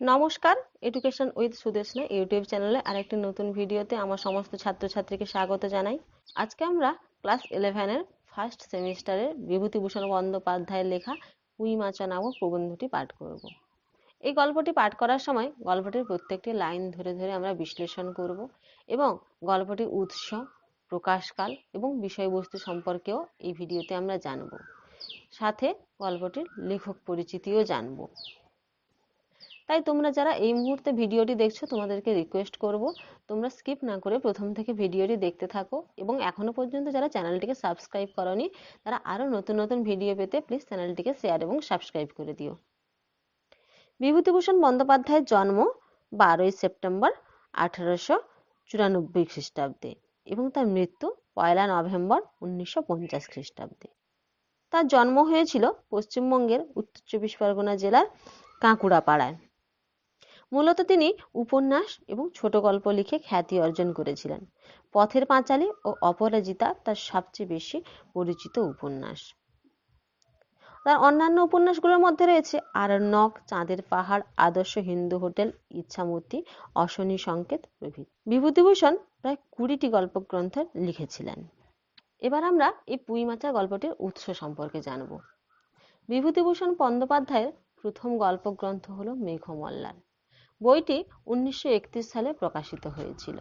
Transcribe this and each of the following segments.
নমস্কার education with Sudeshna YouTube চ্যানেলে আরেকটি নতুন ভিডিওতে আমার সমস্ত ছাত্রছাত্রীকে স্বাগত জানাই। আজকে আমরা ক্লাস ইলেভেনের ফার্স্ট সেমিস্টারের বিভূতিভূষণ বন্দ্যোপাধ্যায়ের লেখা উই মাচা নামক প্রবন্ধটি পাঠ করব। এই গল্পটি পাঠ করার সময় গল্পটির প্রত্যেকটি লাইন ধরে ধরে আমরা বিশ্লেষণ করব এবং গল্পটির উৎস, প্রকাশকাল এবং বিষয়বস্তু সম্পর্কেও এই ভিডিওতে আমরা জানব। সাথে গল্পটির লেখক পরিচিতিও জানব। তাই তোমরা যারা এই মুহূর্তে ভিডিওটি দেখছ, তোমাদেরকে রিকোয়েস্ট করব, তোমরা স্কিপ না করে প্রথম থেকে ভিডিওটি দেখতে থাকো। এবং এখনও পর্যন্ত যারা চ্যানেলটিকে সাবস্ক্রাইব করনি, তারা আরও নতুন নতুন ভিডিও পেতে প্লিজ চ্যানেলটিকে শেয়ার এবং সাবস্ক্রাইব করে দিও। বিভূতিভূষণ বন্দ্যোপাধ্যায়ের জন্ম বারোই সেপ্টেম্বর আঠারোশো চুরানব্বই খ্রিস্টাব্দে এবং তার মৃত্যু পয়লা নভেম্বর উনিশশো পঞ্চাশ খ্রিস্টাব্দে। তার জন্ম হয়েছিল পশ্চিমবঙ্গের উত্তর চব্বিশ পরগনা জেলার কাঁকুড়াপাড়ায়। মূলত তিনি উপন্যাস এবং ছোট গল্প লিখে খ্যাতি অর্জন করেছিলেন। পথের পাঁচালী ও অপরাজিতা তার সবচেয়ে বেশি পরিচিত উপন্যাস। তার অন্যান্য উপন্যাসগুলোর মধ্যে রয়েছে আরণ্যক চাঁদের পাহাড়, আদর্শ হিন্দু হোটেল, ইচ্ছামূর্তি, অশনি সংকেত প্রভৃতি। বিভূতিভূষণ প্রায় কুড়িটি গল্প গ্রন্থ লিখেছিলেন। এবার আমরা এই পুঁইমাচা গল্পটির উৎস সম্পর্কে জানব। বিভূতিভূষণ বন্দ্যোপাধ্যায়ের প্রথম গল্প গ্রন্থ হল মেঘমল্লার। বইটি উনিশশো একত্রিশ সালে প্রকাশিত হয়েছিল।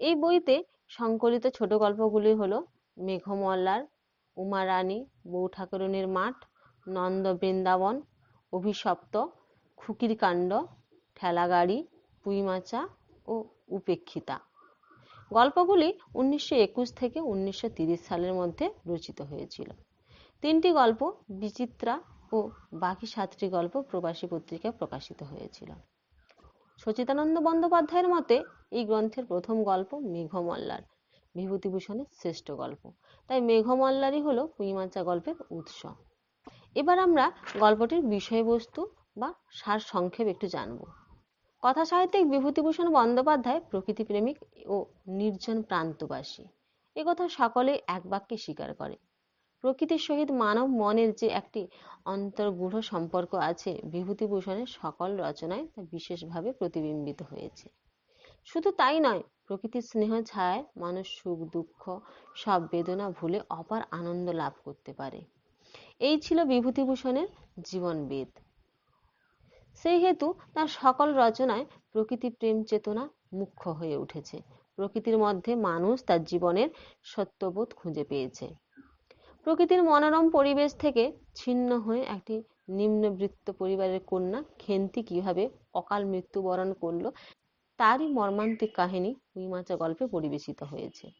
এই বইতে সংকলিত ছোট গল্পগুলি হল মেঘমল্লার, উমারানী বউ ঠাকুরুনির মাঠ নন্দ বৃন্দাবন অভিশপ্ত, খুকির কাণ্ড, ঠেলাগাড়ি, পুইমাচা ও উপেক্ষিতা। গল্পগুলি উনিশশো একুশ থেকে উনিশশো সালের মধ্যে রচিত হয়েছিল। তিনটি গল্প বিচিত্রা ও বাকি সাতটি গল্প প্রবাসী পত্রিকায় প্রকাশিত হয়েছিল। সচিতানন্দ বন্দ্যোপাধ্যায়ের মতে, এই গ্রন্থের প্রথম গল্প মেঘমল্লার, বিভূতিভূষণের শ্রেষ্ঠ গল্প। তাই মেঘমল্লারই হলো পুঁইমাচা গল্পের উৎস। এবার আমরা গল্পটির বিষয়বস্তু বা সার সংক্ষেপ একটু জানব। কথা সাহিত্যিক বিভূতিভূষণ বন্দ্যোপাধ্যায় প্রকৃতিপ্রেমিক ও নির্জন প্রান্তবাসী। কথা সকলেই এক বাক্যে স্বীকার করে। প্রকৃতির সহিত মানব মনের যে একটি অন্তর্গূঢ় সম্পর্ক আছে, বিভূতিভূষণের সকল রচনায় তা বিশেষভাবে প্রতিবিম্বিত হয়েছে। শুধু তাই নয়, প্রকৃতির স্নেহ ছায় মানুষ সুখ, দুঃখ, সব বেদনা ভুলে অপার আনন্দ লাভ করতে পারে। এই ছিল বিভূতিভূষণের জীবনবেদ। সেই হেতু তার সকল রচনায় প্রকৃতি প্রেম চেতনা মুখ্য হয়ে উঠেছে। প্রকৃতির মধ্যে মানুষ তার জীবনের সত্যবোধ খুঁজে পেয়েছে। প্রকৃতির মনোরম পরিবেশ থেকে ছিন্ন হয়ে একটি নিম্নবৃত্ত পরিবারের কন্যা খেন্তি কীভাবে অকাল মৃত্যুবরণ করল, তারই মর্মান্তিক কাহিনী উইমাচা গল্পে পরিবেশিত হয়েছে।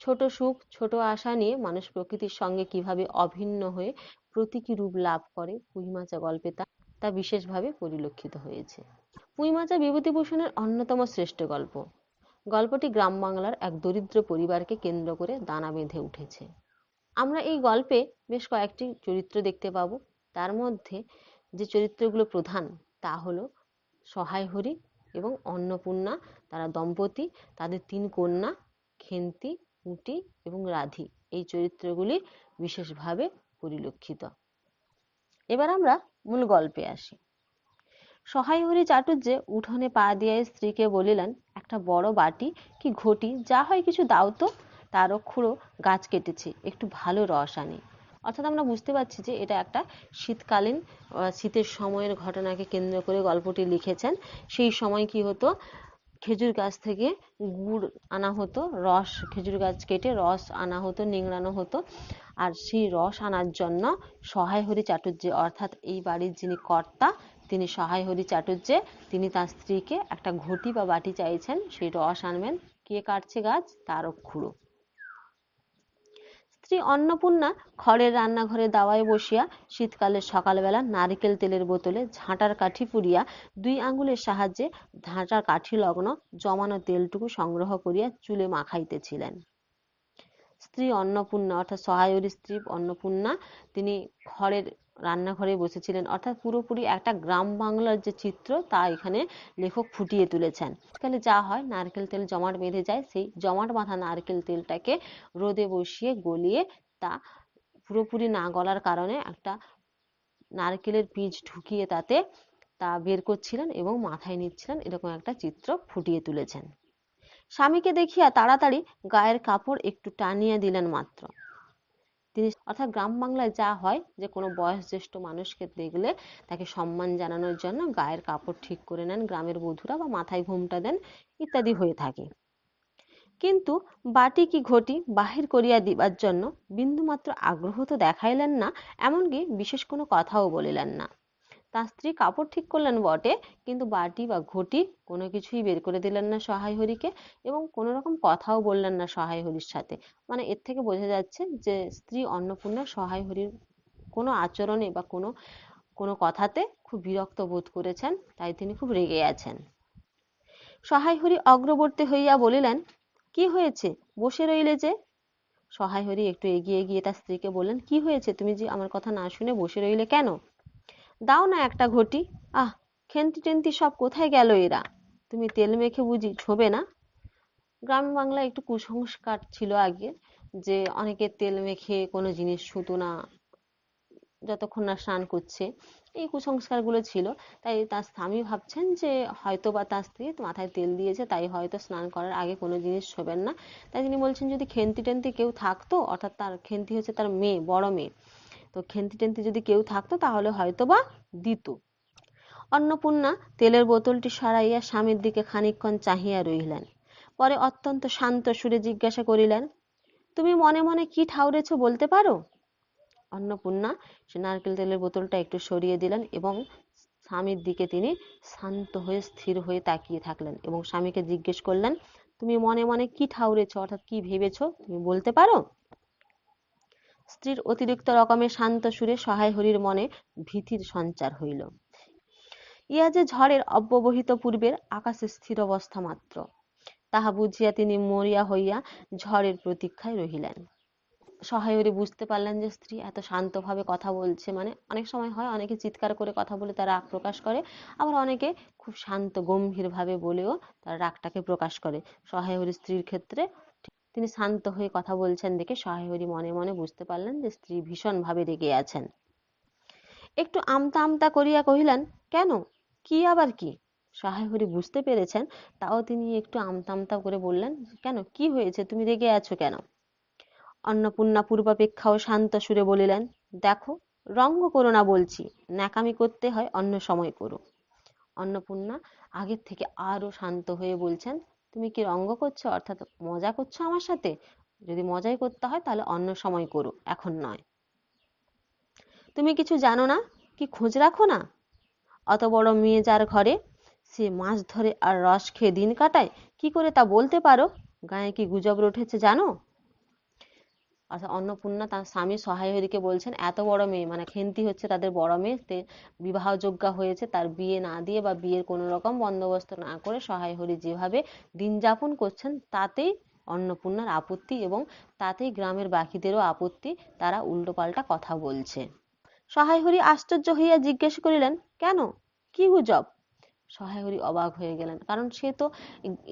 ছোট সুখ, ছোট আশা নিয়ে মানুষ প্রকৃতির সঙ্গে কীভাবে অভিন্ন হয়ে প্রতীকী রূপ লাভ করে পুইমাচা গল্পে তা তা বিশেষভাবে পরিলক্ষিত হয়েছে। পুইমাচা বিভূতিভূষণের অন্যতম শ্রেষ্ঠ গল্প। গল্পটি গ্রাম বাংলার এক দরিদ্র পরিবারকে কেন্দ্র করে দানা বেঁধে উঠেছে। আমরা এই গল্পে বেশ কয়েকটি চরিত্র দেখতে পাবো। তার মধ্যে যে চরিত্রগুলো প্রধান তা হলো সহায় হরি এবং অন্নপূর্ণা, তারা দম্পতি, তাদের তিন কন্যা, খেন্তি, উটি এবং রাধি। এই চরিত্রগুলি বিশেষভাবে পরিলক্ষিত। এবার আমরা মূল গল্পে আসি। সহায় হরি চাটুর্যে উঠোনে পা দিয়ে স্ত্রীকে বলিলেন, একটা বড় বাটি কি ঘটি? যা হয় কিছু দাও তো। তারও খুঁড়ো গাছ কেটেছে, একটু ভালো রস আনি। অর্থাৎ আমরা বুঝতে পারছি যে এটা একটা শীতকালীন শীতের সময়ের ঘটনাকে কেন্দ্র করে গল্পটি লিখেছেন। সেই সময় কি হতো? খেজুর গাছ থেকে গুড় আনা হতো, রস, খেজুর গাছ কেটে রস আনা হতো, নিংড়ানো হতো। আর সেই রস আনার জন্য সহায় হরি চাটুর্যে অর্থাৎ এই বাড়ির যিনি কর্তা, তিনি সহায় হরি চাটুর্যে তিনি তার স্ত্রীকে একটা ঘটি বা বাটি চাইছেন, সেই রস আনবেন। কে কাটছে গাছ? তারও খুঁড়ো স্ত্রী অন্নপূর্ণা খড়ের রান্নাঘরে দাওয়ায় বসিয়া শীতকালের সকালবেলা নারকেল তেলের বোতলে ঝাঁটার কাঠি পুড়িয়া দুই আঙুলের সাহায্যে ঝাঁটার কাঠি লগ্ন জমানো তেলটুকু সংগ্রহ করিয়া চুলে মাখাইতেছিলেন। স্ত্রী অন্নপূর্ণা অর্থাৎ সহায়রী স্ত্রী অন্নপূর্ণা, তিনি খড়ের রান্নাঘরে বসেছিলেন। অর্থাৎ পুরোপুরি একটা গ্রাম বাংলার যে চিত্র, তা এখানে লেখক ফুটিয়ে তুলেছেন। তাহলে যা হয়, নারকেল তেল জমাট বেঁধে যায়, সেই জমাট বাঁধা নারকেল তেলটাকে রোদে বসিয়ে, গলিয়ে তা পুরোপুরি না গলার কারণে একটা নারকেলের বীজ ঢুকিয়ে তাতে তা বের করছিলেন এবং মাথায় নিচ্ছিলেন, এরকম একটা চিত্র ফুটিয়ে তুলেছেন। স্বামীকে দেখিয়া তাড়াতাড়ি গায়ের কাপড় একটু টানিয়া দিলেন মাত্র। তিনি অর্থাৎ গ্রাম বাংলায় যা হয় যে কোনো বয়সজ্যেষ্ঠ মানুষকে দেখলে তাকে সম্মান জানানোর জন্য গায়ের কাপড় ঠিক করে নেন, গ্রামের বধূরা বা মাথায় ঘোমটা দেন ইত্যাদি হয়ে থাকে। কিন্তু বাটি কি ঘটি বাহির করিয়া দিবার জন্য বিন্দুমাত্র আগ্রহ তো দেখাইলেন না, এমনকি বিশেষ কোনো কথাও বলিলেন না। তার স্ত্রী কাপড় ঠিক করলেন বটে, কিন্তু বাটি বা ঘটি কোনো কিছুই বের করে দিলেন না সহায় হরিকে এবং কোনো রকম কথাও বললেন না সহায় হরির সাথে। মানে এর থেকে বোঝা যাচ্ছে যে স্ত্রী অন্নপূর্ণা সহায় হরির কোনো আচরণে বা কোনো কোনো কথাতে খুব বিরক্ত বোধ করেছেন, তাই তিনি খুব রেগে আছেন। সহায় হরি অগ্রবর্তী হইয়া বলিলেন, কি হয়েছে? বসে রইলে যে? সহায় হরি একটু এগিয়ে গিয়ে তার স্ত্রীকে বললেন, কি হয়েছে? তুমি যে আমার কথা না শুনে বসে রইলে কেন? দাও না একটা ঘটি। আহ, খেন্তি টেন্তি সব কোথায় গেল এরা? তুমি তেল মেখে বুঝি ছোবে না? গ্রাম বাংলায় একটু কুসংস্কার ছিল আগে, যে অনেকে তেল মেখে কোনো জিনিস ছুতো না, যতক্ষণ না স্নান করছে, এই কুসংস্কারগুলো ছিল। তাই তার স্বামী ভাবছেন যে হয়তো বা তার স্ত্রী মাথায় তেল দিয়েছে, তাই হয়তো স্নান করার আগে কোনো জিনিস ছোবেন না। তাই তিনি বলছেন, যদি খেন্তি টেন্তি কেউ থাকতো, অর্থাৎ তার, খেন্তি হচ্ছে তার মেয়ে, বড় মেয়ে তো খেন্তি টেন্তি যদি কেউ থাকতো তাহলে হয়তো বা দিত। অন্নপূর্ণা তেলের বোতলটি সরাইয়া স্বামীর দিকে খানিকক্ষণ চাহিয়া রইলেন। পরে অত্যন্ত শান্ত সুরে জিজ্ঞাসা করিলেন, তুমি মনে মনে কি ঠাউরেছ বলতে পারো? অন্নপূর্ণা সে নারকেল তেলের বোতলটা একটু সরিয়ে দিলেন এবং স্বামীর দিকে তিনি শান্ত হয়ে স্থির হয়ে তাকিয়ে থাকলেন এবং স্বামীকে জিজ্ঞেস করলেন, তুমি মনে মনে কি ঠাউরেছ? অর্থাৎ কি ভেবেছ? তুমি বলতে পারো? স্ত্রীর অতিরিক্ত রকমের শান্ত সুরে সহায় হরির মনে ভীতির সঞ্চার হইল। ইয়া যে ঝড়ের অব্যবহিত পূর্বের আকাশে স্থির অবস্থা মাত্র, তাহা বুঝিয়া তিনি মরিয়া হইয়া ঝড়ের প্রতীক্ষায় রহিলেন। সহায়রী বুঝতে পারলেন যে স্ত্রী এত শান্তভাবে কথা বলছে মানে অনেক সময় হয় অনেকে চিৎকার করে কথা বলে তার রাগ প্রকাশ করে, আবার অনেকে খুব শান্ত, গম্ভীরভাবে বলেও তার রাগটাকে প্রকাশ করে। সহায়রী স্ত্রীর ক্ষেত্রে তিনি শান্ত হয়ে কথা বলছেন দেখে সহায়রী মনে মনে বুঝতে পারলেন যে স্ত্রী ভীষণভাবে রেগে আছেন। একটু আমতা আমতা করিয়া কহিলেন, কেন? কি আবার কি? সহায়হরি বুঝতে পেরেছেন, তাও তিনি একটু আমতা আমতা করে বললেন, কেন? কি হয়েছে? তুমি রেগে আছো কেন? অন্নপূর্ণা পূর্বাপেক্ষাও শান্ত সুরে বলিলেন, দেখো, রঙ্গ করো না বলছি, ন্যাকামি করতে হয়, অন্য সময় করো। অন্নপূর্ণা আগের থেকে আরও শান্ত হয়ে বলছেন তুমি কি রঙ্গ করছ? অর্থাৎ মজা করছ আমার সাথে? যদি মজাই করতে হয় তাহলে অন্য সময় করো, এখন নয়। তুমি কিছু জানো না? কি খোঁজ রাখো না? অত বড় মেয়ে যার ঘরে সে মাছ ধরে আর রস খেয়ে দিন কাটায়, কি করে তা বলতে পারো? গায়ে কি গুজব উঠেছে জানো? অর্থাৎ অন্নপূর্ণা তার স্বামী সহায়হরিকে বলছেন, এত বড় মেয়ে মানে খেন্তি হচ্ছে তাদের বড় মেয়ে বিবাহযোগ্যা হয়েছে, তার বিয়ে না দিয়ে বা বিয়ের কোনো রকম বন্দোবস্ত না করে সহায়হরি যেভাবে দিন যাপন করছেন, তাতেই অন্নপূর্ণার আপত্তি এবং তাতেই গ্রামের বাকিদেরও আপত্তি, তারা উল্টোপাল্টা কথা বলছে। সহায়হরি আশ্চর্য হইয়া জিজ্ঞেস করিলেন, কেন? কি গুজব? সহায়হরি অবাক হয়ে গেলেন। কারণ সে তো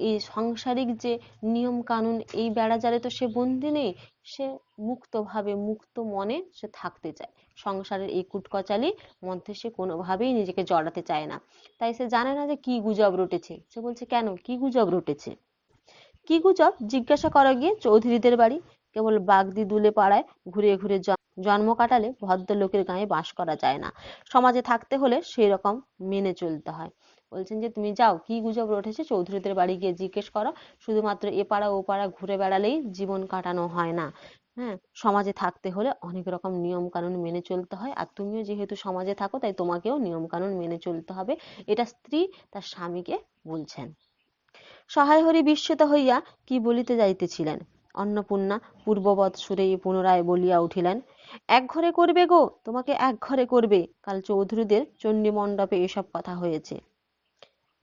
এই সাংসারিক যে নিয়ম কানুন এই বেড়াজালে তো সে বন্দি নেই, সে মুক্তভাবে, মুক্ত মনে সে থাকতে চায়। সংসারের এই কুটকচালি মধ্যে সে কোনোভাবেই নিজেকে জড়াতে চায় না। তাই সে জানে না যে কি গুজব রটেছে। সে বলছে, কেন? কি গুজব রটেছে? কি গুজব? জিজ্ঞাসা করা গিয়ে চৌধুরীদের বাড়ি, কেবল বাগদি দুলে পাড়ায় ঘুরে ঘুরে জন্ম কাটালে ভদ্রলোকের গায়ে বাস করা যায় না। সমাজে থাকতে হলে সেই রকম মেনে চলতে হয়। বলছেন যে, তুমি যাও, কি গুজব রটেছে? চৌধুরীদের বাড়ি গিয়ে জিজ্ঞেস করো। শুধুমাত্র এ পাড়া ও পাড়া ঘুরে বেড়ালেই জীবন কাটানো হয় না। হ্যাঁ সমাজে থাকতে হলে অনেক রকম নিয়ম কানুন মেনে চলতে হয়। আর তুমিও যেহেতু সমাজে থাকো, তাই তোমাকেও নিয়ম কানুন মেনে চলতে হবে। এটা স্ত্রী তার স্বামীকে বলছেন। সহায় হরি বিস্মিত হইয়া কি বলিতে যাইতেছিলেন? অন্নপূর্ণা পূর্ববৎ সুরে পুনরায় বলিয়া উঠিলেন, এক ঘরে করবে গো? তোমাকে এক ঘরে করবে। কাল চৌধুরীদের চণ্ডী মণ্ডপে এসব কথা হয়েছে।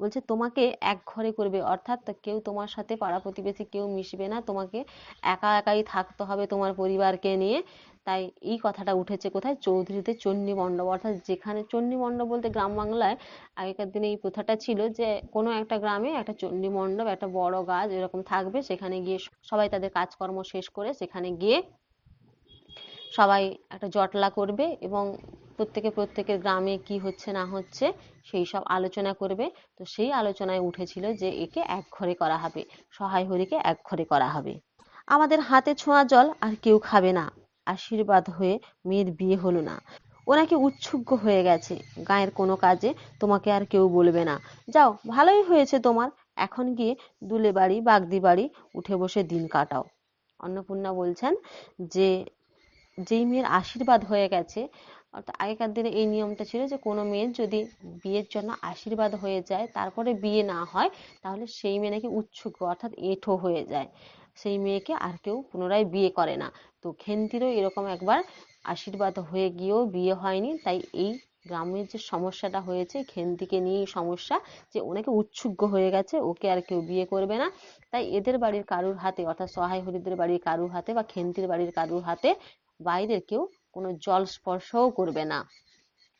বলছে, তোমাকে এক ঘরে করবে। অর্থাৎ কেউ তোমার সাথে পাড়া প্রতিবেশী কেউ মিশবে না। তোমাকে একা একাই থাকতে হবে তোমার পরিবারকে নিয়ে। তাই এই কথাটা উঠেছে কোথায়? চৌধুরীদের চণ্ডী মণ্ডপ। অর্থাৎ যেখানে চণ্ডী মণ্ডপ বলতে গ্রাম বাংলায় আগেকার দিনে এই প্রথাটা ছিল যে, কোনো একটা গ্রামে একটা চণ্ডী মণ্ডপ, একটা বড় গাছ এরকম থাকবে। সেখানে গিয়ে সবাই তাদের কাজকর্ম শেষ করে সেখানে গিয়ে সবাই একটা জটলা করবে এবং প্রত্যেকে প্রত্যেকের গ্রামে কি হচ্ছে না হচ্ছে সেই সব আলোচনা করবে। তো সেই আলোচনায় উঠেছিল যে একে এক ঘরে করা হবে। সহায় হরিকে এক ঘরে করা হবে। আমাদের হাতে ছোঁয়া জল আর কেউ খাবে না। আশীর্বাদ হয়ে মেয়ের বিয়ে হলো না। ও নাকি হয়ে গেছে। গায়ের কোনো কাজে তোমাকে আর কেউ বলবে না। যাও, ভালোই হয়েছে তোমার। এখন গিয়ে দুলে বাড়ি, বাগদি বাড়ি উঠে বসে দিন কাটাও। অন্নপূর্ণা বলছেন যে, যেই মেয়ের আশীর্বাদ হয়ে গেছে অর্থাৎ আগেকার দিনে এই নিয়মটা ছিল যে কোনো মেয়ের যদি বিয়ের জন্য আশীর্বাদ হয়ে যায়, তারপরে বিয়ে না হয়, তাহলে সেই মেয়ে নাকি উৎসুক অর্থাৎ এঁঠো হয়ে যায়। সেই মেয়েকে আর কেউ পুনরায় বিয়ে করে না। তো খেন্তিরও এরকম একবার আশীর্বাদ হয়ে গিয়েও বিয়ে হয়নি। তাই এই গ্রামের যে সমস্যাটা হয়েছে, খেন্তিকে নিয়েই সমস্যা যে ওনাকে উৎসুগ্গ হয়ে গেছে, ওকে আর কেউ বিয়ে করবে না। তাই এদের বাড়ির কারুর হাতে, অর্থাৎ সহায় হরিদের বাড়ির কারুর হাতে বা খেন্তির বাড়ির কারুর হাতে বাইরের কেউ কোনো জল স্পর্শও করবে না।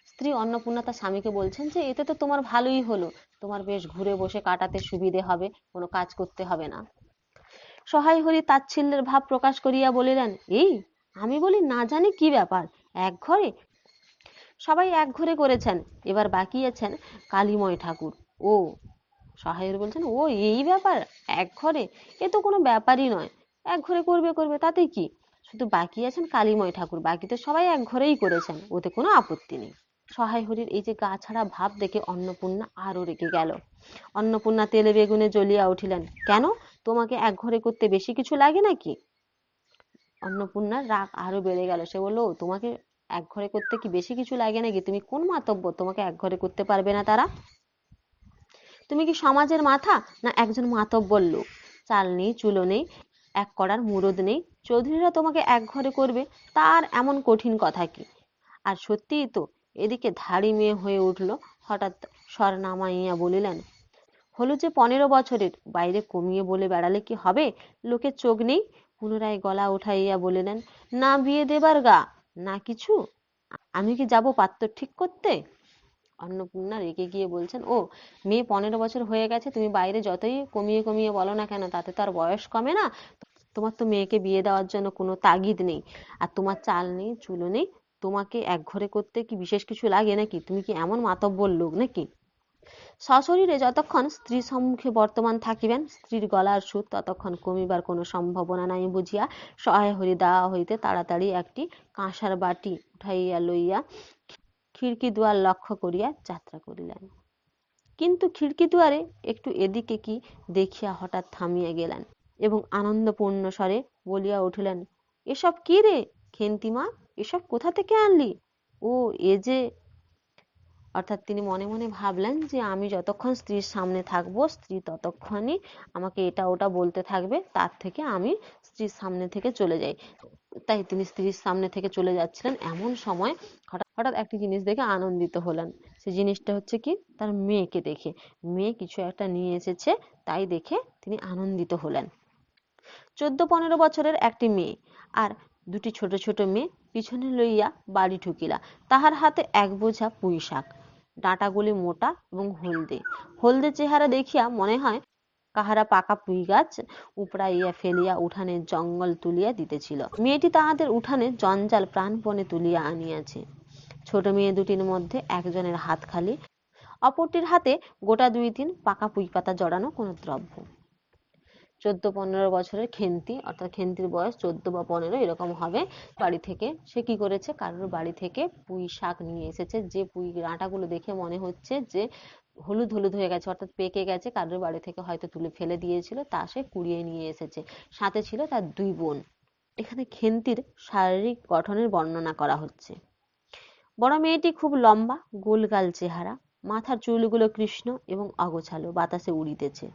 স্ত্রী অন্নপূর্ণা তার স্বামীকে বলছেন যে, এতে তো তোমার ভালোই হলো। তোমার বেশ ঘুরে বসে কাটাতে সুবিধে হবে, কোনো কাজ করতে হবে না। সহায় হরি তাচ্ছিল্যের ভাব প্রকাশ করিয়া বলিলেন, এই, আমি বলি না জানি কি ব্যাপার? এক ঘরে? সবাই এক ঘরে করেছেন। এবার বাকি আছেন কালীময় ঠাকুর। ও সহায়ের বলছেন, ও, এই ব্যাপার? এক ঘরে? এ তো কোনো ব্যাপারই নয়। এক ঘরে করবে করবে, তাতে কি? শুধু বাকি আছেন কালীময় ঠাকুর, বাকি তো সবাই এক ঘরেই করেছেন, ওতে কোনো আপত্তি নেই। সহায় হরির এই যে গা ছাড়া ভাব দেখে অন্নপূর্ণা আরও রেগে গেল। অন্নপূর্ণা তেলে বেগুনে জ্বলিয়া উঠিলেন, কেন? তোমাকে এক ঘরে করতে বেশি কিছু লাগে নাকি? অন্নপূর্ণার রাগ আরও বেড়ে গেল, সে বলল তোমাকে এক ঘরে করতে কি বেশি কিছু লাগে নাকি? তুমি কোন মাতব্য তোমাকে এক ঘরে করতে পারবে না তারা? তুমি কি সমাজের মাথা? না একজন মাতব্বর লোক। চাল নেই, চুলো নেই এক করার মুরদ নেই। চৌধুরীরা তোমাকে এক ঘরে করবে, তার এমন কঠিন কথা কি? আর সত্যিই তো এদিকে ধাড়ি মেয়ে হয়ে উঠল, হঠাৎ স্বর নামাইয়া বলিলেন, হলো যে পনেরো বছরের, বাইরে কমিয়ে বলে বেড়ালে কি হবে? লোকের চোখ নেই? পুনরায় গলা উঠাইয়া বলিলেন, না বিয়ে দেবার গা, না কিছু। আমি কি যাব পাত্র ঠিক করতে? অন্নপূর্ণা রেগে গিয়ে বলছেন, ও, মেয়ে পনেরো বছর হয়ে গেছে, তুমি বাইরে যতই কমিয়ে কমিয়ে বলো না কেন, তাতে তো আর বয়স কমে না। তোমার তো মেয়েকে বিয়ে দেওয়ার জন্য কোনো তাগিদ নেই। আর তোমার চাল নেই, চুলো নেই, তোমাকে এক ঘরে করতে কি বিশেষ কিছু লাগে নাকি? তুমি কি এমন মাতব্বর লোক নাকি? সশরীরে যতক্ষণ স্ত্রী সম্মুখে বর্তমান থাকিবেন, স্ত্রীর গলার সুর ততক্ষণ কমিবার কোনো সম্ভাবনা নাই বুঝিয়া সহায় হরি দেওয়া হইতে তাড়াতাড়ি একটি কাঁসার বাটি উঠাইয়া লইয়া খিড়কি দুয়ার লক্ষ্য করিয়া যাত্রা করিলেন। কিন্তু খিড়কি দুয়ারে একটু এদিকে কি দেখিয়া হঠাৎ থামিয়া গেলেন এবং আনন্দপূর্ণ স্বরে বলিয়া উঠিলেন, এসব কি রে, খেন্তিমা, এসব কোথা থেকে আনলি? ও, এ যে অর্থাৎ তিনি মনে মনে ভাবলেন যে আমি যতক্ষণ স্ত্রীর সামনে থাকব, স্ত্রী ততক্ষণই আমাকে এটা ওটা বলতে থাকবে, তার থেকে আমি স্ত্রীর সামনে থেকে চলে যাই। তাই তিনি স্ত্রীর সামনে থেকে চলে যাচ্ছিলেন এমন সময় হঠাৎ হঠাৎ একটি জিনিস দেখে আনন্দিত হলেন। সেই জিনিসটা হচ্ছে কি? তার মেয়েকে দেখে। মেয়ে কিছু একটা নিয়ে এসেছে, তাই দেখে তিনি আনন্দিত হলেন। চোদ্দ পনেরো বছরের একটি মেয়ে আর দুটি ছোট ছোট মেয়ে পিছনে লইয়া বাড়ি ঢুকিলা তাহার হাতে এক বোঝা পুঁই শাক ডাঁটাগুলি মোটা এবং হলদে। হলদে চেহারা দেখিয়া মনে হয় কাহারা পাকা পুঁই গাছ উপড়াইয়া ফেলিয়া উঠানে জঙ্গল তুলিয়া দিতেছিল। মেয়েটি তাহাদের উঠানে জঞ্জাল প্রাণপণে তুলিয়া আনিয়াছে। ছোট মেয়ে দুটির মধ্যে একজনের হাত খালি, অপরটির হাতে গোটা দুই তিন পাকা পুঁই পাতা জড়ানো কোনো দ্রব্য। চোদ্দ পনেরো বছরের খেন্তি, অর্থাৎ খেন্তির বয়স চোদ্দ বা পনেরো, এরকম হবে। বাড়ি থেকে সে কি করেছে? কারোর বাড়ি থেকে পুঁই শাক নিয়ে এসেছে। যে পুঁই ডাঁটাগুলো দেখে মনে হচ্ছে যে হলুদ হলুদ হয়ে গেছে, অর্থাৎ পেকে গেছে। কারোর বাড়ি থেকে হয়তো তুলে ফেলে দিয়েছিল, তা সে কুড়িয়ে নিয়ে এসেছে। সাথে ছিল তার দুই বোন। এখানে খেন্তির শারীরিক গঠনের বর্ণনা করা হচ্ছে। বড় মেয়েটি খুব লম্বা, গোলগাল চেহারা, মাথার চুলগুলো কৃষ্ণ এবং অগোছালো, বাতাসে উড়িতেছে।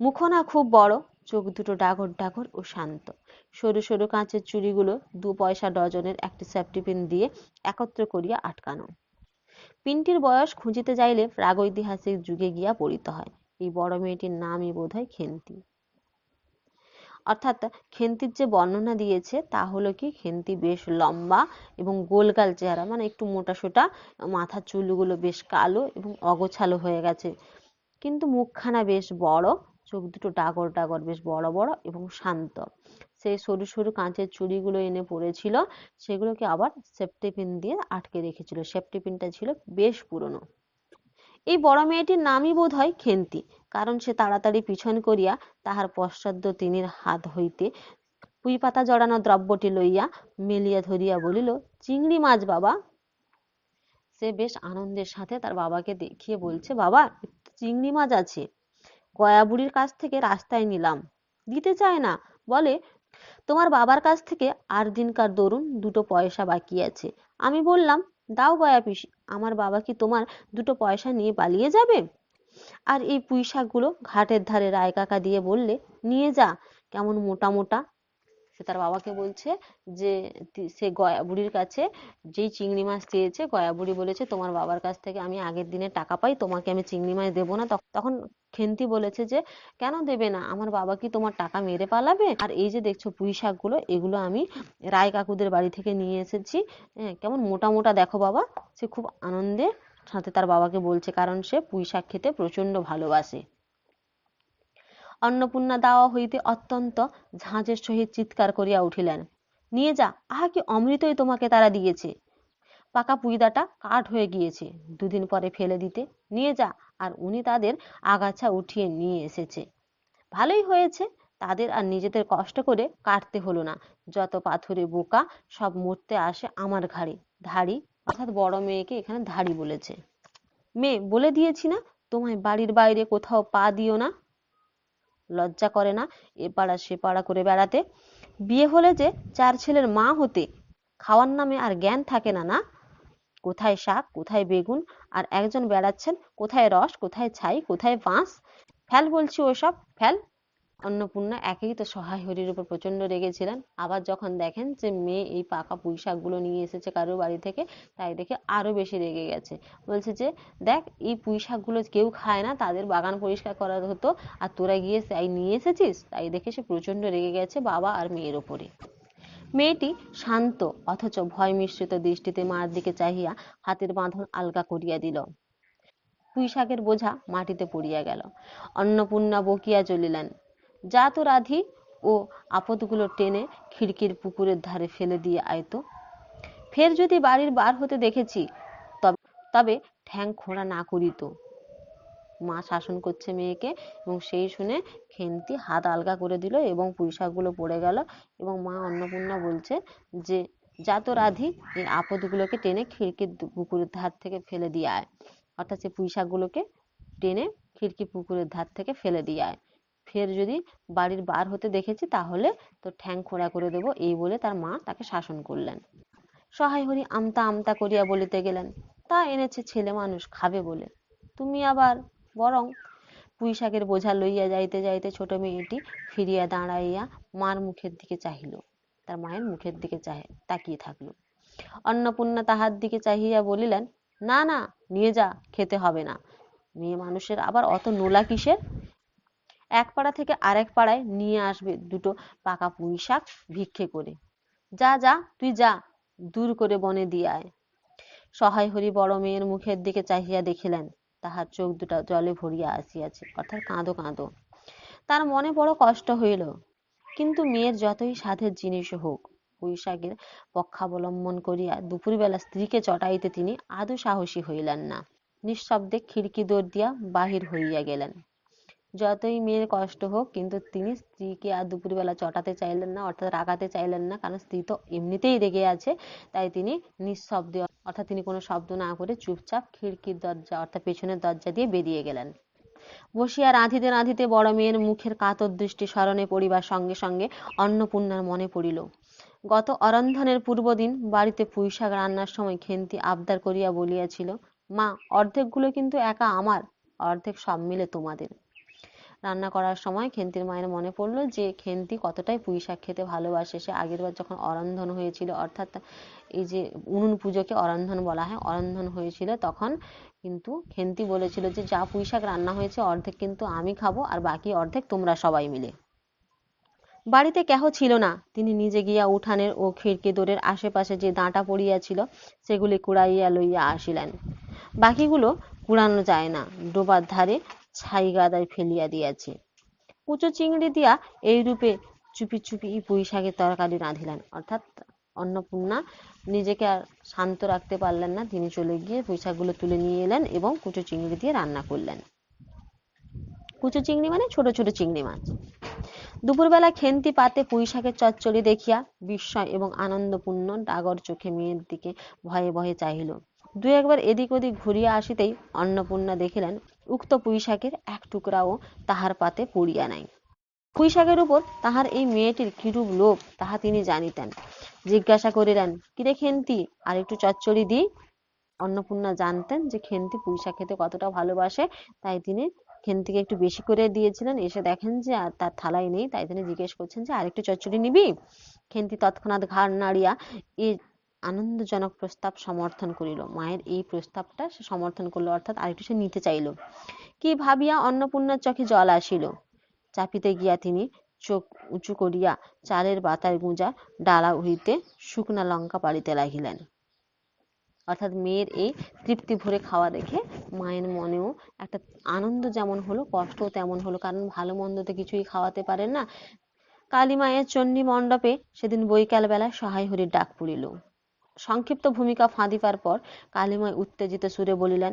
মুখনা খুব বড় চোখ দুটো ডাগর ডাগর ও শান্ত। সরু সরু কাঁচের চুড়িগুলো দু পয়সা ডজনের একটি সেফটি পিন দিয়ে একত্র করিয়া আটকানো। পিনটির বয়স খুঁজিতে যাইলে প্রাগৈতিহাসিক যুগে গিয়া পড়িতে হয়। এই বড় মেয়েটির নামই বোধহয় খেন্তি। অর্থাৎ খেন্তির যে বর্ণনা দিয়েছে, তা হলো কি, খেন্তি বেশ লম্বা এবং গোলগাল চেহারা মানে একটু মোটাসোটা মাথার চুলগুলো বেশ কালো এবং অগোছালো হয়ে গেছে। কিন্তু মুখখানা বেশ বড় চোখ দুটো ডাগর ডাগর, বেশ বড় বড় এবং শান্ত। সেই সরু সরু কাঁচের চুড়িগুলো এনে পড়েছিল, সেগুলোকে আবার সেফটি পিন দিয়ে আটকে রেখেছিল। সেফটি পিনটা ছিল বেশ পুরনো। এই বড় মেয়েটির নামই বোধ হয় খেন্তি, কারণ সে তাড়াতাড়ি পিছন করিয়া তাহার পশ্চাদ্য তিনির হাত হইতে পুঁই পাতা জড়ানো দ্রব্যটি লইয়া মেলিয়া ধরিয়া বলিল, চিংড়ি মাছ বাবা। সে বেশ আনন্দের সাথে তার বাবাকে দেখিয়ে বলছে, বাবা চিংড়ি মাছ আছে। গয়া বুড়ির কাছ থেকে রাস্তায় নিলাম। দিতে চায় না, বলে, তোমার বাবার কাছ থেকে আর দিনকার দরুন দুটো পয়সা বাকি আছে। আমি বললাম, দাও গয়া পিসি, আমার বাবা কি তোমার দুটো পয়সা নিয়ে পালিয়ে যাবে? আর এই পুঁই শাকগুলো ঘাটের ধারে রায় কাকা দিয়ে বললে, নিয়ে যা, কেমন মোটা মোটা সে তার বাবাকে বলছে যে সে গয়া বুড়ির কাছে যেই চিংড়ি মাছ চেয়েছে গয়া বুড়ি বলেছে, তোমার বাবার কাছ থেকে আমি আগের দিনে টাকা পাই, তোমাকে আমি চিংড়ি মাছ দেবো না। তখ- তখন খেন্তি বলেছে যে, কেন দেবে না? আমার বাবা কি তোমার টাকা মেরে পালাবে? আর এই যে দেখছ পুঁই শাকগুলো, এগুলো আমি রায় কাকুদের বাড়ি থেকে নিয়ে এসেছি। হ্যাঁ কেমন মোটা মোটা দেখো বাবা, সে খুব আনন্দের সাথে তার বাবাকে বলছে, কারণ সে পুঁই শাক খেতে প্রচণ্ড ভালোবাসে। অন্নপূর্ণা দাওয়া হইতে অত্যন্ত ঝাঁঝের সহিত চিৎকার করিয়া উঠিলেন। নিয়ে যা, আহা কি অমৃতই তোমাকে তারা দিয়েছে পাকা পুইদাটা কাঠ হয়ে গিয়েছে, দুদিন পরে ফেলে দিতে। নিয়ে যা, আর উনি তাদের আগাছা উঠিয়ে নিয়ে এসেছে। ভালোই হয়েছে, তাদের আর নিজেদের কষ্ট করে কাটতে হলো না। যত পাথরে বোকা, সব মরতে আসে আমার ঘাড়ে। ধাড়ি, অর্থাৎ বড় মেয়েকে এখানে ধাড়ি বলেছে। মেয়ে, বলে দিয়েছি না, তোমায় বাড়ির বাইরে কোথাও পা দিও না। লজ্জা করে না এ পাড়া সে পাড়া করে বেড়াতে? বিয়ে হলে যে চার ছেলের মা হতে? খাওয়ার নামে আর জ্ঞান থাকে না না? কোথায় শাক, কোথায় বেগুন? আর একজন বেড়াচ্ছেন, কোথায় রস, কোথায় ছাই, কোথায় বাঁশ? ফেল বলছি ওসব, ফেল। অন্নপূর্ণা একেই তো সহায় হরির উপর প্রচণ্ড রেগেছিলেন। আবার যখন দেখেন যে মেয়ে এই পাকা পুঁই শাকগুলো নিয়ে এসেছে কারোর বাড়ি থেকে, তাই দেখে আরও বেশি রেগে গেছে। বলছে যে, দেখ, এই পুঁই শাকগুলো কেউ খায় না, তাদের বাগান পরিষ্কার করা হতো, আর তোরা গিয়ে তাই নিয়ে এসেছিস? তাই দেখে সে প্রচণ্ড রেগে গেছে বাবা আর মেয়ের ওপরে। মেয়েটি শান্ত, অথচ ভয় মিশ্রিত দৃষ্টিতে মার দিকে চাহিয়া হাতের বাঁধন আলগা করিয়া দিল। পুঁই শাকের বোঝা মাটিতে পড়িয়া গেল। অন্নপূর্ণা বকিয়া চলিলেন যা তো রাধি ও আপদগুলো টেনে খিড়কির পুকুরের ধারে ফেলে দিয়ে আয়তো। ফের যদি বাড়ির বার হতে দেখেছি, তবে তবে ঠ্যাং খোঁড়া না করিত মা শাসন করছে মেয়েকে এবং সেই শুনে খেন্তি হাত আলগা করে দিল এবং পুঁইশাকগুলো পড়ে গেল এবং মা অন্নপূর্ণা বলছে যে যা তো রাধি এই আপদগুলোকে টেনে খিড়কির পুকুরের ধার থেকে ফেলে দিয়ে আয়। অর্থাৎ সে পুঁইশাকগুলোকে টেনে খিড়কি পুকুরের ধার থেকে ফেলে দিয়ে আয়। ফের যদি বাড়ির বার হতে দেখেছি, তাহলে তো ঠ্যাং খোঁড়া করে দেবো, এই বলে তার মা তাকে শাসন করলেন। সহায় হরি আমতা আমতা করিয়া বলিতে গেলেন, তা এনেছে ছেলে মানুষ, খাবে বলে। তুমি আবার বরং পুঁই শাকের বোঝা লইয়া যাইতে যাইতে ছোট মেয়েটি ফিরিয়া দাঁড়াইয়া মার মুখের দিকে চাহিল। তার মায়ের মুখের দিকে চাহে, তাকিয়ে থাকল। অন্নপূর্ণা তাহার দিকে চাহিয়া বলিলেন, না না, নিয়ে যা, খেতে হবে না। মেয়ে মানুষের আবার অত নোলা কিসের? এক পাড়া থেকে আরেক পাড়ায় নিয়ে আসবে দুটো পাকা পুঁই শাক ভিক্ষে করে। যা যা, তুই যা, দূর করে বনে দিয়ে আয়। সহায় হরি বড় মেয়ের মুখের দিকে চাহিয়া দেখিলেন, তাহার চোখ দুটা জলে ভরিয়া আসিয়াছে, অর্থাৎ কাঁদো কাঁদো। তার মনে বড় কষ্ট হইল, কিন্তু মেয়ের যতই সাধের জিনিস হোক বৈশাখের পক্ষাবলম্বন করিয়া দুপুরবেলা স্ত্রীকে চটাইতে তিনি আদৌ সাহসী হইলেন না। নিঃশব্দে খিড়কি দৌড় দিয়া বাহির হইয়া গেলেন। যতই মেয়ের কষ্ট হোক, কিন্তু তিনি স্ত্রীকে আর দুপুরবেলা চটাতে চাইলেন না, অর্থাৎ রাগাতে চাইলেন না, কারণ স্ত্রী তো এমনিতেই রেগে আছে, তাই তিনি নিঃশব্দে, অর্থাৎ তিনি কোনো শব্দ না করে চুপচাপ খিড়কির দরজা, অর্থাৎ পেছনের দরজা দিয়ে বেরিয়ে গেলেন। বসিয়া রাঁধিতে রাঁধিতে বড় মেয়ের মুখের কাতর দৃষ্টি স্মরণে পড়িবার সঙ্গে সঙ্গে অন্নপূর্ণার মনে পড়িল। গত অরন্ধনের পূর্বদিন বাড়িতে পুঁইশাক রান্নার সময় খেন্তি আবদার করিয়া বলিয়াছিল, মা, অর্ধেকগুলো কিন্তু একা আমার, অর্ধেক সব মিলে তোমাদের। রান্না করার সময় খেন্তির মায়ের মনে পড়ল যে খেন্তি কতটাই পুঁই শাক খেতে ভালোবাসে। সে আগেরবার যখন অরন্ধন হয়েছিল, অর্থাৎ এই যে উনুন পুজোকে অরন্ধন বলা হয়, অরন্ধন হয়েছিল তখন কিন্তু খেন্তি বলেছিল যে যা পুঁই শাক রান্না হয়েছে অর্ধেক কিন্তু আমি খাব আর বাকি অর্ধেক তোমরা সবাই মিলে। বাড়িতে কেহ ছিল না। তিনি নিজে গিয়া উঠানের ও খিড়কি দোরের আশেপাশে যে দাঁটা পড়িয়াছিল, সেগুলি কুড়াইয়া লইয়া আসিলেন। বাকিগুলো কুড়ানো যায় না। ডোবার ধারে ছাই গাদায় ফেলিয়া দিয়াছে। কুচো চিংড়ি দিয়া এই রূপে চুপি চুপি পুঁই শাকের তরকারি রাঁধিলেন। অর্থাৎ অন্নপূর্ণা নিজেকে আর শান্ত রাখতে পারলেন না। তিনি চলে গিয়ে পুঁই শাকগুলো তুলে নিয়ে এলেন এবং কুচো চিংড়ি দিয়ে রান্না করলেন। কুচো চিংড়ি মানে ছোট ছোট চিংড়ি মাছ। দুপুরবেলা খেন্তি পাতে পুঁই শাকের চচ্চড়ি দেখিয়া বিস্ময় এবং আনন্দপূর্ণ ডাগর চোখে মেয়ের দিকে ভয়ে ভয়ে চাহিল। দু একবার এদিক ওদিক ঘুরিয়া আসিতেই অন্নপূর্ণা দেখিলেন উক্ত পুঁই শাকের এক টুকরাও তাহার পাতে পড়িয়া নাই। পুঁই শাকের উপর তাহার এই মেয়েটির কিরূপ লোভ, তাহা তিনি জানিতেন। জিজ্ঞাসা করিলেন, কিরে খেন্তি, আর একটু চচ্চড়ি দিই অন্নপূর্ণা জানতেন যে খেন্তি পুঁই শাক খেতে কতটা ভালোবাসে, তাই তিনি খেন্তিকে একটু বেশি করে দিয়েছিলেন। এসে দেখেন যে আর তার থালায় নেই, তাই তিনি জিজ্ঞেস করছেন যে আরেকটু চচ্চড়ি নিবি? খেন্তি তৎক্ষণাৎ ঘাড় নাড়িয়া এই আনন্দজনক প্রস্তাব সমর্থন করিল। মায়ের এই প্রস্তাবটা সে সমর্থন করল, অর্থাৎ আরেকটু সে নিতে চাইল। কি ভাবিয়া অন্নপূর্ণার চোখে জল আসিল? চাপিতে গিয়া তিনি চোখ উঁচু করিয়া চালের বাতার গুঁজা ডালা হইতে শুকনা লঙ্কা পাড়িতে লাগিলেন। অর্থাৎ মেয়ের এই তৃপ্তি ভরে খাওয়া দেখে মায়ের মনেও একটা আনন্দ যেমন হলো, কষ্টও তেমন হলো। কারণ ভালো মন্দ তো কিছুই খাওয়াতে পারেন না। কালী মায়ের চণ্ডী মণ্ডপে সেদিন বৈকাল বেলায় সহায় হরির ডাক পড়িল। সংক্ষিপ্ত ভূমিকা ফাঁদিবার পর কালীময় উত্তেজিত সুরে বলিলেন,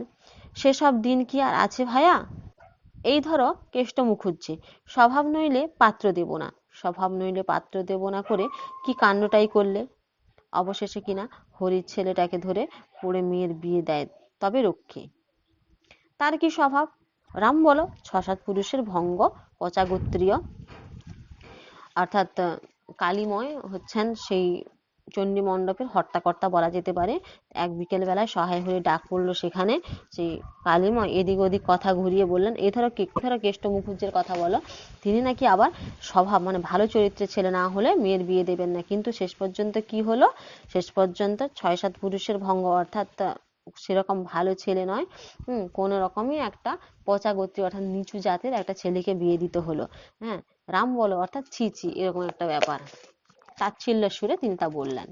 সেসব দিন কি আর আছে ভায়া? এই ধরো কেষ্ট মুখুজ্জে স্বভাব নইলে পাত্র দেব না। স্বভাব নইলে পাত্র দেব না করে কি কাণ্ডটাই করলে? অবশেষে কিনা হরির ছেলেটাকে ধরে পড়ে মেয়ের বিয়ে দেয়, তবে রক্ষে। তার কি স্বভাব? রাম বলো ছ সাত পুরুষের ভঙ্গ, পচা গোত্রীয়। অর্থাৎ, কালীময় হচ্ছেন সেই চণ্ডী মণ্ডপের হর্তাকর্তা বলা যেতে পারে। এক বিকেল বেলায় সহায় হয়ে ডাক পড়ল সেখানে। সেই কালীময় এদিক ওদিক কথা ঘুরিয়ে বললেন, এ ধরো ধরো কেষ্ট মুখুজ্জের কথা বলো। তিনি নাকি আবার স্বভাব মানে ভালো চরিত্রের ছেলে না হলে মেয়ের বিয়ে দেবেন না। কিন্তু শেষ পর্যন্ত কি হলো? শেষ পর্যন্ত ছয় সাত পুরুষের ভঙ্গ, অর্থাৎ সেরকম ভালো ছেলে নয়। হুম, কোনো রকমই একটা পচা গোত্রী, অর্থাৎ নিচু জাতের একটা ছেলেকে বিয়ে দিতে হলো। হ্যাঁ রাম বলো, অর্থাৎ ছি ছি এরকম একটা ব্যাপার। তাচ্ছিল্য সুরে তিনি তা বললেন।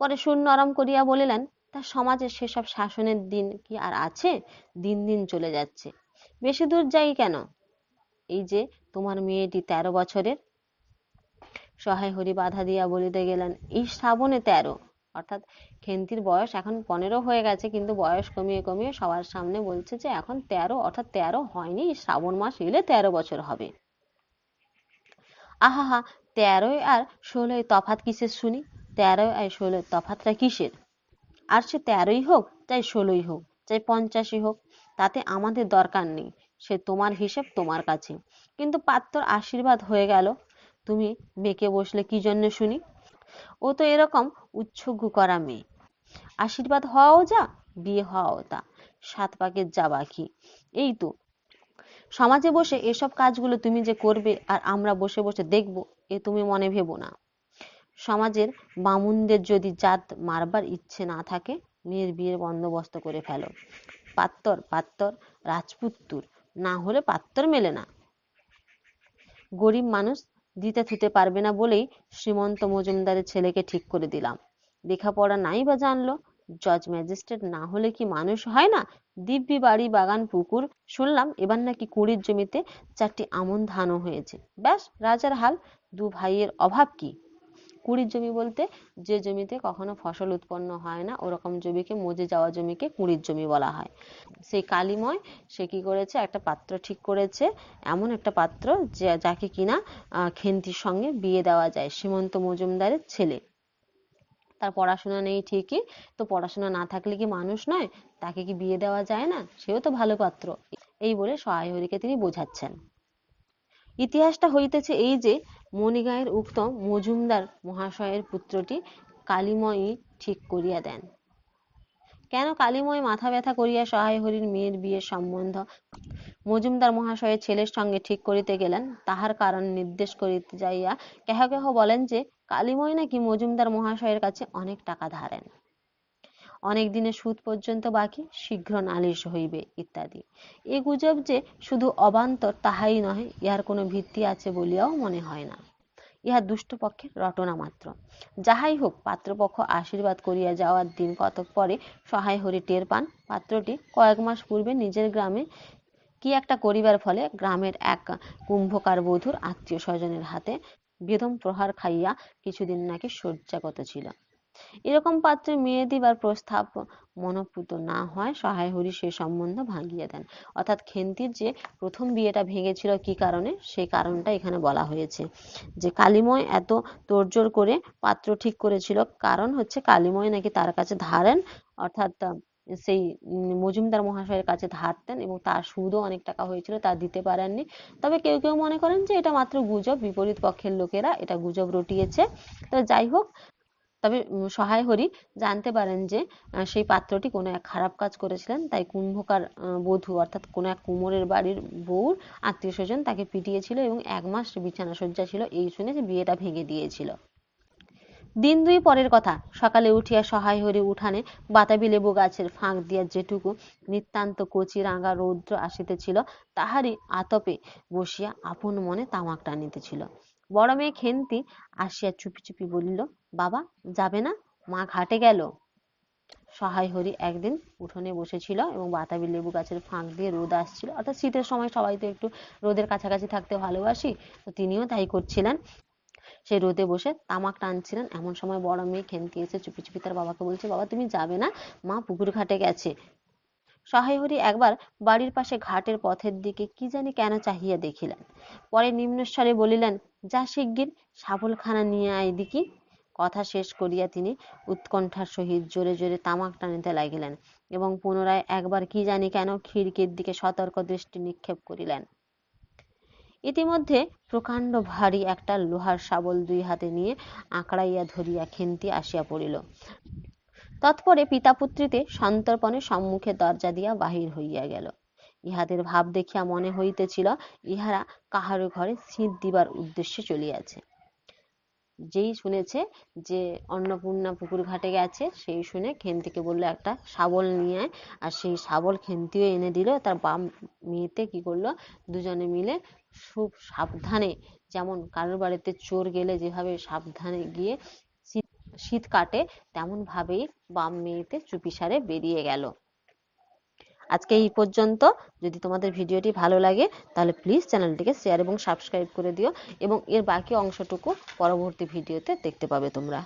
পরে সুর নরম করিয়া বলিলেন, তা সমাজে সেসব শাসনের দিন কি আর আছে? দিন দিন চলে যাচ্ছে। বেশি দূর যাই কেন? এই যে তোমার মেয়েটি তেরো বছরের। সহায় হরি বাধা দিয়া বলিতে গেলেন, এই শ্রাবণে তেরো। অর্থাৎ খেন্তির বয়স এখন পনেরো হয়ে গেছে, কিন্তু বয়স কমিয়ে কমিয়ে সবার সামনে বলছে যে এখন তেরো, অর্থাৎ তেরো হয়নি শ্রাবণ মাস এলে তেরো বছর হবে। আহা তেরোই আর ষোলোয় তফাৎ কিসের শুনি? তেরোই আর ষোলোয় তফাৎটা কিসের? আর সে তেরোই হোক, চাই ষোলোই হোক, চাই পঞ্চাশই হোক, তাতে আমাদের দরকার নেই, সে তোমার হিসেব তোমার কাছে। কিন্তু পাত্রর আশীর্বাদ হয়ে গেল, তুমি বেঁকে বসলে কি জন্য শুনি? ও তো এরকম উচ্ছগ্য করা মেয়ে। আশীর্বাদ হওয়াও যা, বিয়ে হওয়াও তা, সাত পাকের যা বাকি। এই তো সমাজে বসে এসব কাজগুলো তুমি যে করবে আর আমরা বসে বসে দেখব, এ তুমি মনে ভেবো না। সমাজের বামুনদের যদি জাত মারবার ইচ্ছে না থাকে, মেয়ের বিয়ের বন্দোবস্ত করে ফেলো। পাত্তর পাত্তর, রাজপুত্তুর, না হলে পাত্তর মেলে না। গরিব মানুষ দিতে থুতে পারবে না বলেই শ্রীমন্ত মজুমদারের ছেলেকে ঠিক করে দিলাম। লেখাপড়া নাই বা জানলো, জজ ম্যাজিস্ট্রেট না হলে কি মানুষ হয় না? দিব্যি বাড়ি, বাগান, পুকুর, শুনলাম এবার নাকি কুড়ির জমিতে চারটি আমন ধানও হয়েছে। ব্যাস, রাজার হাল, দু ভাইয়ের অভাব কি? কুড়ির জমি বলতে যে জমিতে কখনো ফসল উৎপন্ন হয় না, ওরকম জমিকে মজে যাওয়া জমিকে কুড়ির জমি বলা হয়। সেই কালিময়, সে কি করেছে? একটা পাত্র ঠিক করেছে, এমন একটা পাত্র যাকে কিনা খেন্তির সঙ্গে বিয়ে দেওয়া যায় সীমন্ত মজুমদারের ছেলে। তার পড়াশোনা নেই ঠিকই। তো পড়াশোনা না থাকলে কি মানুষ নয়? তাকে কি বিয়ে দেওয়া যায় না? সেও তো ভালো পাত্র। এই বলে সহায় হরিকে তিনি বোঝাচ্ছেন। ইতিহাসটা হইতেছে এই যে, মণিগাঁয়ের উক্ত মজুমদার মহাশয়ের পুত্রটি কালিময়ী ঠিক করিয়া দেন। কেন কালিময় মাথা ব্যথা করিয়া সহায় হরির মেয়ের বিয়ের সম্বন্ধ? মজুমদার মহাশয়ের ছেলের সঙ্গে ঠিক করিতে গেলেন। তাহার কারণ নির্দেশ করিতে যাইয়া কেহ কেহ বলেন যে কালিময় নাকি মজুমদার মহাশয়ের কাছে অনেক টাকা ধারেন। অনেক দিনের সুদ পর্যন্ত বাকি, শীঘ্র নালিশ হইবে, ইত্যাদি। এ গুজব যে শুধু অবান্তর তাহাই নহে, ইহার কোনো ভিত্তি আছে বলিয়াও মনে হয় না। ইহা দুষ্ট পক্ষের রটনা মাত্র। যাহাই হোক, পাত্রপক্ষ আশীর্বাদ করিয়া যাওয়ার দিন কতক পরে সহায় হরি টের পান। পাত্রটি কয়েক মাস পূর্বে নিজের গ্রামে কি একটা করিবার ফলে গ্রামের এক কুম্ভকার বধূর আত্মীয় স্বজনের হাতে বেদম প্রহার খাইয়া কিছুদিন নাকি শয্যাগত ছিল। এরকম পাত্রে মেয়ে দিবার প্রস্তাব মনোপুত না হয়, সহায় হরি সে সম্বন্ধ ভাঙিয়ে দেন। অর্থাৎ খেন্তির যে প্রথম বিয়েটা ভেঙেছিল কি কারণে, সেই কারণটা এখানে বলা হয়েছে। যে কালিময় এত তোড়জোড় করে পাত্র ঠিক করেছিল, কারণ হচ্ছে কালিময় নাকি তার কাছে ধারেন, অর্থাৎ সেই মজুমদার মহাশয়ের কাছে ধারতেন এবং তার সুদও অনেক টাকা হয়েছিল, তা দিতে পারেননি। তবে কেউ কেউ মনে করেন যে এটা মাত্র গুজব, বিপরীত পক্ষের লোকেরা এটা গুজব রটিয়েছে। তো যাই হোক, তবে সহায় হরি, জানতে পারেন যে সেই পাত্রটি কোনো এক খারাপ কাজ করেছিলেন, তাই কুম্ভকার বধূ অর্থাৎ কোনো এক কুমোরের বাড়ির বউর আত্মীয় স্বজন তাকে পিটিয়েছিল এবং এক মাস বিছানা শয্যা ছিল। এই শুনে যে বিয়েটা ভেঙে দিয়েছিল। দিন দুই পরের কথা। সকালে উঠিয়া সহায় হরি উঠানে বাতাবি লেবু গাছের ফাঁক দিয়া যেটুকু নিতান্ত কচি রাঙা রৌদ্র আসিতেছিল, তাহারই আতপে বসিয়া আপন মনে তামাক টানিতেছিল। বড় মেয়ে খেন্তি আসিয়া চুপি চুপি বলিল, বাবা, যাবে না? মা ঘাটে গেল। সহায় হরি একদিন উঠোনে বসেছিল এবং বাতাবি লেবু গাছের ফাঁক দিয়ে রোদ আসছিল। অর্থাৎ শীতের সময় সবাই তো একটু রোদের কাছাকাছি থাকতে ভালোবাসি, তো তিনিও তাই করছিলেন। সেই রোদে বসে তামাক টানছিলেন। এমন সময় বড় মেয়ে খেন্তি এসে চুপি চুপি তার বাবাকে বলছে, বাবা, তুমি যাবে না? মা পুকুর ঘাটে গেছে। সহায় হরি একবার বাড়ির পাশে ঘাটের পথের দিকে কি জানি কেন চাহিয়া দেখিলেন। পরে নিম্নস্বরে বলিলেন, যা শিগগির, শাবলখানা নিয়ে আয় দিকি। কথা শেষ করিয়া তিনি উৎকণ্ঠার সহিত জোরে জোরে তামাক টানিতে লাগিলেন এবং পুনরায় একবার কি জানি কেন খিড়কির দিকে সতর্ক দৃষ্টি নিক্ষেপ করিলেন। ইতিমধ্যে প্রকাণ্ড ভারী একটা লোহার শাবল দুই হাতে নিয়ে আঁকড়াইয়া ধরিয়া খেন্তি আসিয়া পড়িল। তৎপরে পিতা পুত্রীতে সন্তর্পণে সম্মুখে দরজা দিয়া বাহির হইয়া গেল। ইহাদের ভাব দেখিয়া মনে হইতেছিল, ইহারা কাহারো ঘরে ছিঁদ দিবার উদ্দেশ্যে চলিয়াছে। যেই শুনেছে যে অন্নপূর্ণা পুকুর ঘাটে গেছে, সেই শুনে খেন্তিকে বলল, একটা শাবল নিয়ে আয়। আর সেই শাবল খেন্তিও এনে দিল। তার বাম মেয়েতে কি করল? দুজনে মিলে খুব সাবধানে, যেমন কারোর বাড়িতে চোর গেলে যেভাবে সাবধানে গিয়ে শীত শীত কাটে তেমন ভাবেই বাম মেয়েতে চুপিসারে বেরিয়ে গেল। আজকে এই পর্যন্ত। যদি তোমাদের ভিডিওটি ভালো লাগে, তাহলে প্লিজ চ্যানেলটিকে শেয়ার এবং সাবস্ক্রাইব করে দিও এবং এর বাকি অংশটুকু পরবর্তী ভিডিওতে দেখতে পাবে তোমরা।